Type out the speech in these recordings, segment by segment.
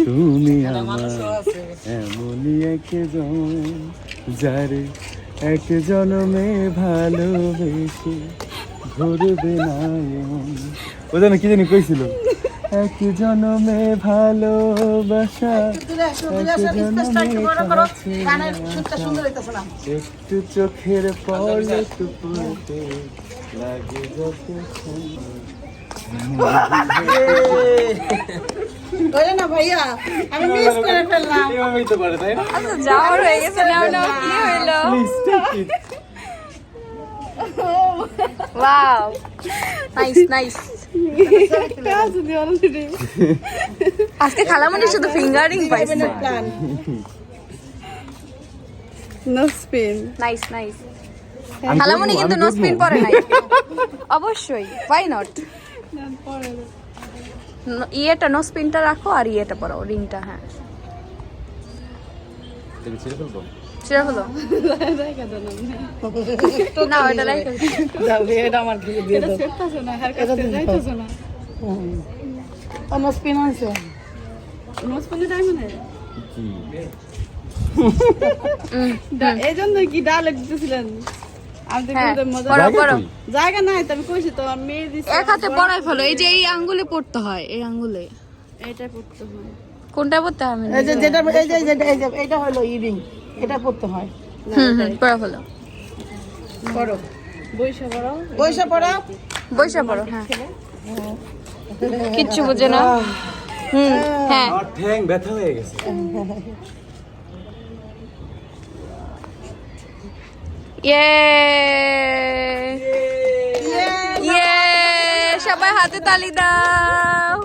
তুমি আমার এমনই একজন যারে এক জনমে ভালোবেসে ঘুরবে না ও জানো কি জানি কইছিল? এক জনমে ভালোবাসা একটু চোখের পরে একটু পড়তে লাগে যত ওরে না ভাইয়া আমি মিস করে ফেললাম। এভাবেই তো পারে তাই না? আচ্ছা যাওয়ার হয়ে গেছে নাও নাও কি হইল? Please take it wow nice nice আজকে খালামণি শুধু ফিঙ্গারিং পাইছে। নো স্পিন নাইস নাইস খালামণি কিন্তু নো স্পিন পরে নাই। অবশ্যই হোয়াই নট ইয়েটা নো স্পিনটা রাখো আর ইয়েটা পরো রিংটা হ্যাঁ। ছেড়ে ফেলব? সেটা হলো না ওটা রাইট দাও এটা আমার দিয়ে দিয়ে দাও। এটা দিয়ে দাও। নো। স্পিন আছে কি এই জন্য কি ডাল কই? জায়গা নাই তো আমি কইছি তো আমি এক হাতে পরাই ফেলো। এই যে এই আঙ্গুলে পড়তে হয় এই আঙ্গুলে। এটা হয়। কোনটা পড়তে হয় এই যে যেটা এই যে যেটা এই যে এটা হলো ইরিং। এটা পড়তে হয়। হুম হুম পড়া ফেলো পড়া। পড়ো। হ্যাঁ। কিচ্ছু বুঝে না। হুম হ্যাঁ। ঠ্যাং ব্যথা হয়ে গেছে। ইয়ে ইয়ে সবাই হাতে তালি দাও।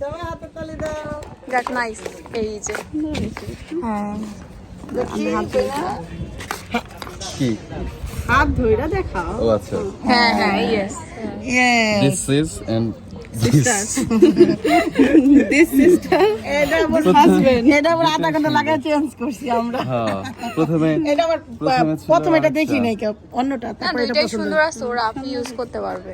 সবাই হাতে তালি দাও। দেখ নাইস এই যে। হ্যাঁ। কি? হাত ধইরা দেখাও। ও আচ্ছা। হ্যাঁ হ্যাঁ yes this is and this this sister এটা আবার হাজবেন্ড এটা আবার আধা ঘণ্টা লাগা চেঞ্জ করছি আমরা। হ্যাঁ প্রথমে এটা আবার প্রথমে এটা দেখি নাই কেউ অন্যটা তারপর এটা সুন্দর আছে ওরা আপনি ইউজ করতে পারবে।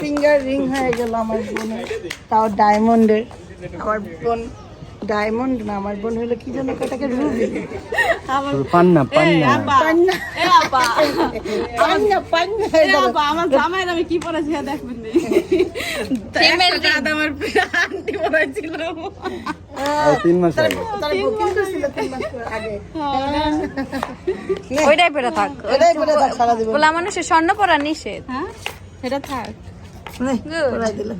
ফিঙ্গার রিং হয়ে গেল আমার বোনের তাও ডায়মন্ডের আমার বোন। ডায়মন্ড না আমার বোন হলো কি জন্য কটাকে রুবি। পান্না পান্না। পান্না। এ আপা পান্না পান্না হয়ে এ গেল। আপা আমার জামাই আমি কি পরেছি হ্যাঁ দেখবেন নি? ফিমেল আমার আন্টি পরেছিল আর তিন মাস আগে। তার বুকিং করছিল তিন মাস আগে। ওইটাই পরে থাক। ওটাই করে থাক সারা জীবন বলা মানুষের স্বর্ণ পরা নিষেধ। হ্যাঁ এটা থাক। নে, Good. পরাই দিল।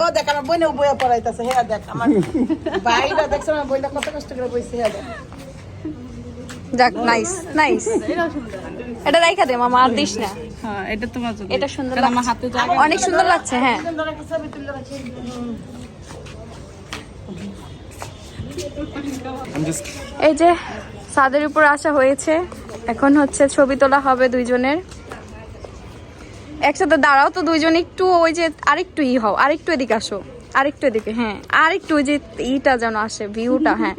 ও দেখ আমার বইনে বইয়া পড়াইতেছে হ্যাঁ দেখ আমার ভাইরা দেখছ আমার বইটা কত কষ্ট করে বইছে হ্যাঁ দেখ। যাক নাইস নাইস এটা রাইখা দে মামা আর দিস না। হ্যাঁ এটা তোমার জন্য। এটা সুন্দর আমার হাতে জায়গা অনেক সুন্দর লাগছে হ্যাঁ। এই যে ছাদের উপর আসা হয়েছে। এখন হচ্ছে ছবি তোলা হবে দুইজনের। একসাথে দাঁড়াও তো দুইজন একটু ওই যে আরেকটু ই হও আরেকটু এদিকে আসো আরেকটু এদিকে হ্যাঁ আরেকটু ওই যে ইটা যেন আসে ভিউটা হ্যাঁ।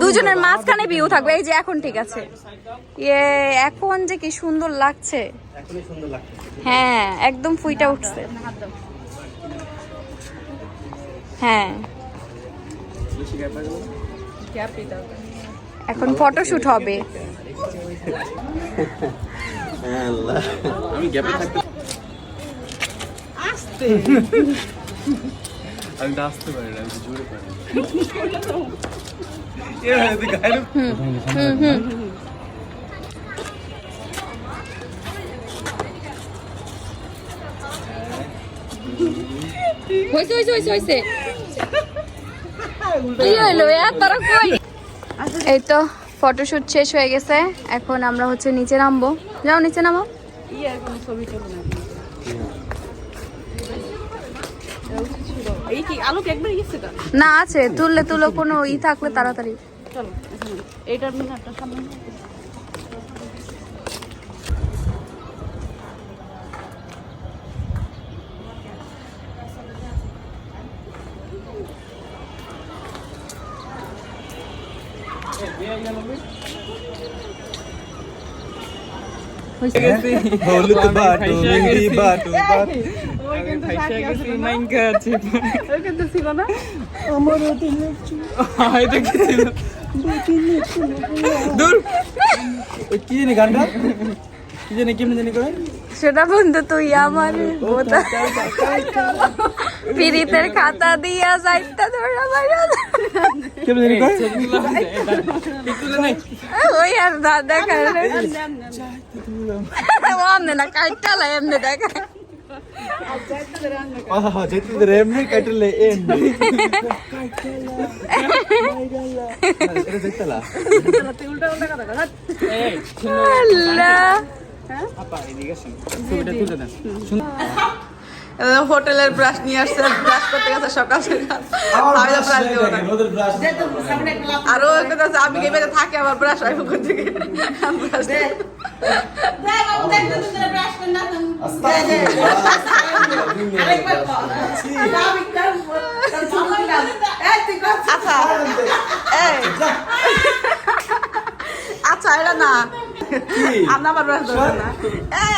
দুজনের মাঝখানে ভিউ থাকবে এই যে এখন ঠিক আছে। ইয়ে এখন যে কি সুন্দর লাগছে। হ্যাঁ একদম ফুইটা উঠছে। হ্যাঁ। এখন ফটোশুট হবে। আমি গ্যাপে থাকতে আমি তো আসতে পারি না আমি জোরে পারি এই তো ফটোশুট শেষ হয়ে গেছে। এখন আমরা হচ্ছে নিচে নামবো। যাও নিচে নামো। ছবি না এই কি আলোক একবার গেছে না আছে। তুললে তুলো কোনো ই থাকলে তাড়াতাড়ি। চলো এইটার সামনে। হলুদ বাটু মেহেন্দি বাটু বাটু কি জানি গানটা কি জানি কেমনি জানি করে সেটা বন্ধু তুই আমার পিরিতের খাতা দিয়া যাইতা ধরা বাইরা কেমনি জানি করে ওই আর দাদা খাইলে ও আমনে না কাইটালা এমনে দেখা হোটেলের ব্রাশ নিয়ে আসছে ব্রাশ করতে গেছে সকাল সকাল। আমি তো ব্রাশ দেবো না। আরও একটা আছে আমি গেবে থাকে আমার ব্রাশ হয় থেকে ব্রাশ আচ্ছা আচ্ছা এটা না আপনি আমার ব্রাশ দেবেন না এই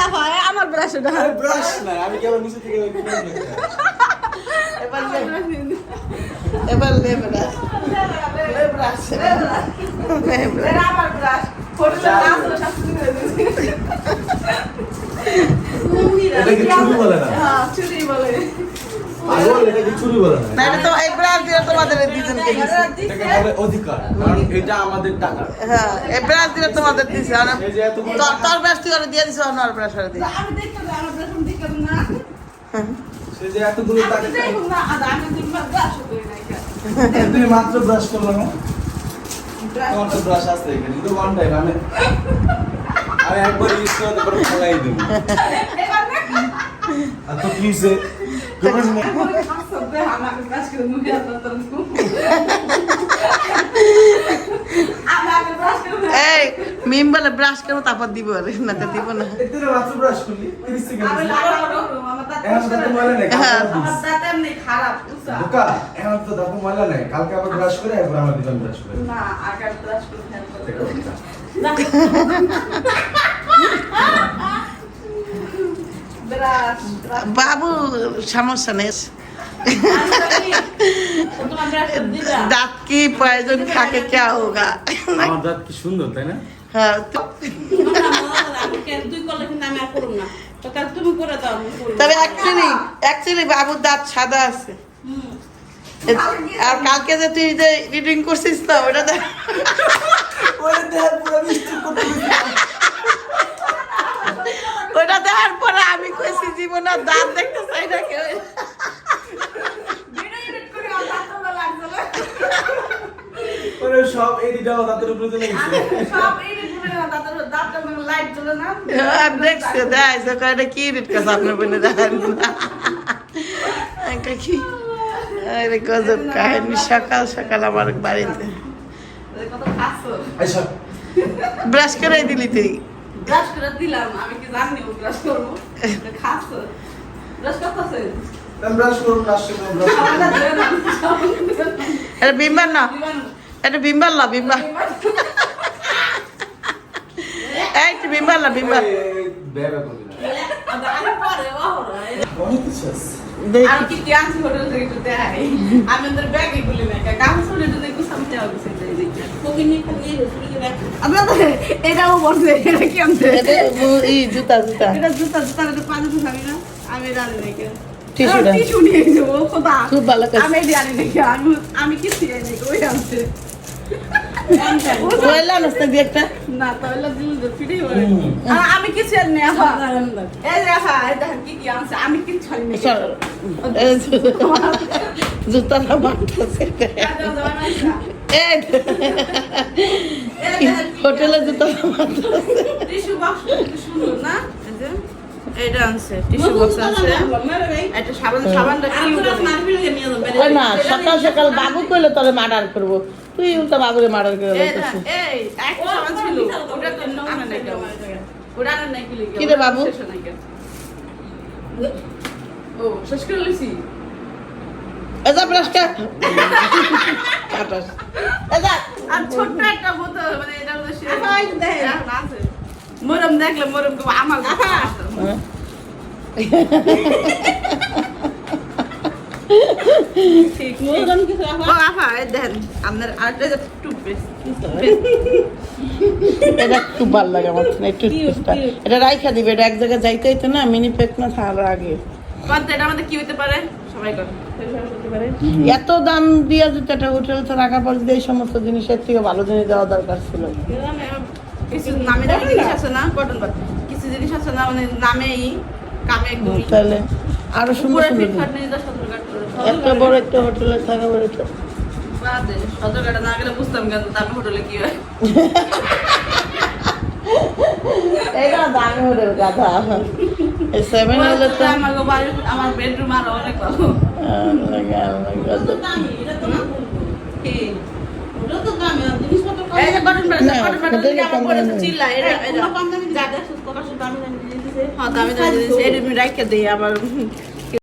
আমার ব্রাশ এটা ব্রাশ না আমি কেবল নিচে থেকে এবার লে- এবার লে ব্রাশ লে ব্রাশ লে ব্রাশ আমার ব্রাশ করে হ্যাঁ দিয়ে তোমাদের দিছে হ্যাঁ দিয়ে তোর ব্রাশ তুই দিয়ে দিছ অন্য ব্রাশ ওরে দিছে সে যে এতগুলো টাকা তুমি মাত্র ব্রাশ করলাম। তোমার তো ব্রাশ আছে এখানে কিন্তু ওয়ান টাইম আমি আমি একবার ইউজ করে তারপর ফেলাই দেবো। আর তো ফ্রিজে এই মিম বলে ব্রাশ করব তারপর দিব আরে না তো দিব না। এতে ব্রাশ করলি 30 সেকেন্ড এখন তো ময়লা নেই হ্যাঁ। বোকা এখন তো দাঁত ময়লা নেই কালকে আবার ব্রাশ করে একবার আমার দিবেন ব্রাশ করে বাবু সমস্যা নেই দাঁত কি প্রয়োজন থাকে কে হোগা আমার দাঁত কি সুন্দর তাই না হ্যাঁ তো- তবে অ্যাকচুয়ালি অ্যাকচুয়ালি বাবুর দাঁত সাদা আছে আর কালকে যে তুই যে রিডিং করছিস তো ওটা দেখ। ওটা দেখার পরে আমি কইছি জীবনে আর দাঁত দেখতে চাই না কেউ। ওরে সব এই দিটা দাঁতের উপরে চলে গেছে। আর দেখছে দেখাইছে কি রিট কাছে আপনার বোনে দেখেন কি আরে গজব কাহিনী সকাল সকাল আমার বাড়িতে। আচ্ছা। ব্রাশ করে দিলি তুই। ব্রাশ করে দিলাম আমি কি জানি ও ব্রাশ করব? খাস ব্রাশ করতেছে? আমি ব্রাশ করব ব্রাশ করব ব্রাশ এটা বিম্বার না? এটা বিম্বার না বিম্বার এই বিম্বার না। বিম্বার না আমি পরে ওহরা অনেক কিছু আছে। আমি কি আনছি হোটেল থেকে একটু দেখাই। আমি ওদের ব্যাগে গুলি না শুনে তো দেখব সামনে হবে এটাও বলছে এটা কি আনছে? এটা উ- ই জুতা জুতা। এটা জুতা জুতা এটা পাঁচ জুতা না। আমি জানি নাকি টিস্যুটা। টিস্যু নিয়ে যাব খোদা। খুব ভালো আমি জানি নাকি আমি আমি কি নাকি ওই আনছে। ওইলা নষ্ট দিয়ে একটা? না তাহলে দিল তো ফিরে আমি কিছু আর নেই আপা এই যে আপা কি কি আনছে আমি কিচ্ছু আনি চল। এই জুতাটা মারতেছে এই হোটেলে জুতাটা মারতেছে টিস্যু বক্স সুন্দর না? এইটা আনছে টিস্যু বক্স সাবান কি না সকাল সকাল বাবু কইলে তোরে মার্ডার করব। তুই উল্টা। ওটা আনা নাই কি কি রে বাবু? ও শেষ করে লিছি এজা ব্রাশটা। কাটাস। এজা আর ছোট্ট একটা বোতল মানে এটা হলো সে এখন আছে। মরম দেখলে মরম তো আমার ঠিক মোরগান কিছু রাখা ও আফা এই দেখেন আপনার আরেকটা এটা খুব ভালো লাগে আমার এই এটা রাইখা দিবে এটা এক জায়গায় যাইতে হইতো না মিনি প্যাক না থাকার আগে। এটা আমাদের কি হতে পারে? সবাই এত দাম দিয়ে যদি একটা হোটেল তো রাখার পর যদি এই সমস্ত জিনিসের থেকে ভালো জিনিস দেওয়া দরকার ছিল। কিছু নামে জিনিস আছে না? কটন কিছু জিনিস আছে না? মানে নামেই কামে তাহলে আরও সুন্দর সুন্দর একটা বড় একটা হোটেলে থাকা বড় সতেরো কাটা না গেলে বুঝতাম কেন তারপর হোটেলে কি হয় এটা দামি হোটেল সেভেন হলে তো আমার বাড়ির আমার বেডরুম আর অনেক ভালো তো দামি আমার